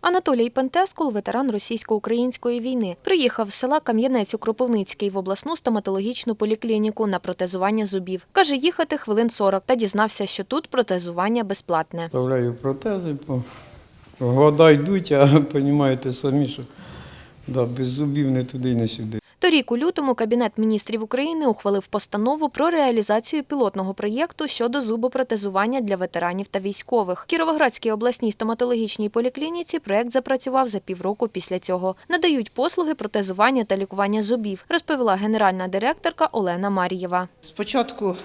Анатолій Пентескул, ветеран російсько-української війни, приїхав з села Кам'янець у Кропивницький в обласну стоматологічну поліклініку на протезування зубів. Каже, їхати хвилин 40 та дізнався, що тут протезування безплатне. Вставляю протези, года йдуть, а розумієте самі, що да, без зубів не туди, не сюди. Торік у лютому Кабінет міністрів України ухвалив постанову про реалізацію пілотного проєкту щодо зубопротезування для ветеранів та військових. Кіровоградській обласній стоматологічній поліклініці проєкт запрацював за півроку після цього. Надають послуги протезування та лікування зубів, розповіла генеральна директорка Олена Мар'єва. Спочатку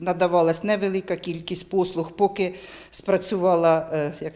надавалась невелика кількість послуг, поки спрацювала е, як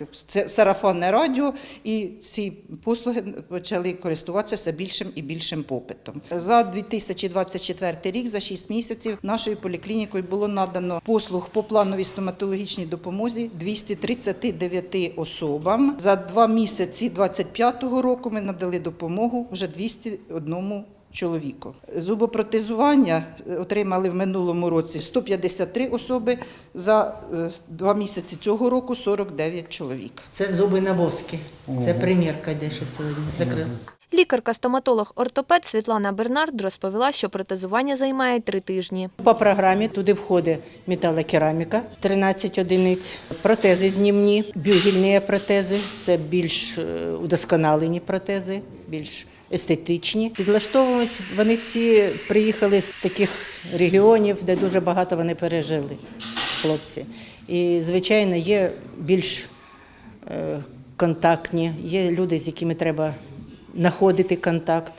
сарафанне радіо, і ці послуги почали користуватися все більшим і більшим попитом. За 2024 рік, за 6 місяців, нашою поліклінікою було надано послуг по плановій стоматологічній допомозі 239 особам. За два місяці 2025 року ми надали допомогу вже 201 чоловіку. Зубопротезування е, отримали в минулому році 153 особи, за е, два місяці цього року 49 чоловік. Це зуби на воски. Це примірка йде ще сьогодні. Закрила. Лікарка-стоматолог-ортопед Світлана Бернард розповіла, що протезування займає три тижні. По програмі туди входить металокераміка 13 одиниць, протези знімні, бюгільні протези це більш е, удосконалені протези, більш естетичні. Підлаштовуємось, вони всі приїхали з таких регіонів, де дуже багато вони пережили, хлопці. І, звичайно, є більш е, контактні, є люди, з якими треба знаходити контакт.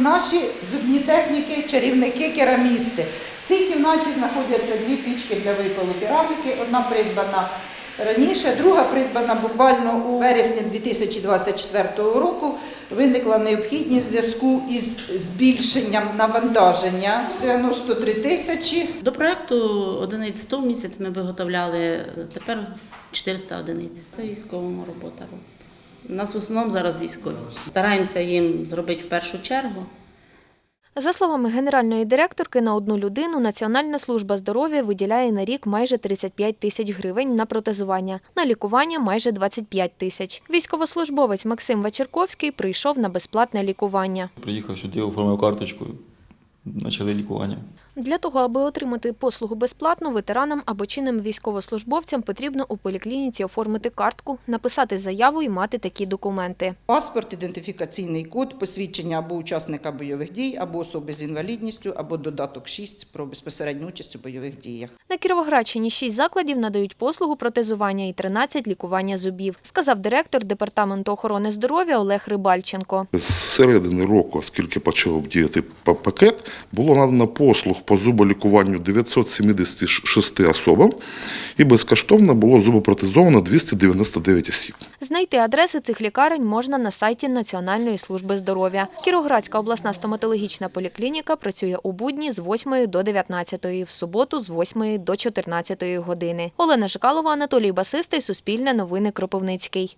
Наші зубні техніки, чарівники, керамісти. В цій кімнаті знаходяться дві пічки для випалу кераміки. Одна придбана раніше, друга придбана буквально у вересні 2024 року. Виникла необхідність в зв'язку із збільшенням навантаження 93 тисячі. До проекту одиниць 100 в місяць ми виготовляли, тепер 400 одиниць. Це військовому робота робиться. У нас в основному зараз військові. Стараємося їм зробити в першу чергу. За словами генеральної директорки, на одну людину Національна служба здоров'я виділяє на рік майже 35 тисяч гривень на протезування, на лікування майже 25 тисяч. Військовослужбовець Максим Вачерковський прийшов на безплатне лікування. Приїхав сюди, оформив карточку, почали лікування. Для того, аби отримати послугу безплатно, ветеранам або чинним військовослужбовцям потрібно у поліклініці оформити картку, написати заяву і мати такі документи. Паспорт, ідентифікаційний код, посвідчення або учасника бойових дій, або особи з інвалідністю, або додаток 6 про безпосередню участь у бойових діях. На Кіровоградщині 6 закладів надають послугу протезування і 13 – лікування зубів, сказав директор Департаменту охорони здоров'я Олег Рибальченко. З середини року, оскільки почав діяти па- пакет, було надано послуг по зуболікуванню 976 особам і безкоштовно було зубопротезовано 299 осіб. Знайти адреси цих лікарень можна на сайті Національної служби здоров'я. Кіровоградська обласна стоматологічна поліклініка працює у будні з 8 до 19, в суботу з 8 до 14 години. Олена Жикалова, Анатолій Басистий, Суспільне новини Кропивницький.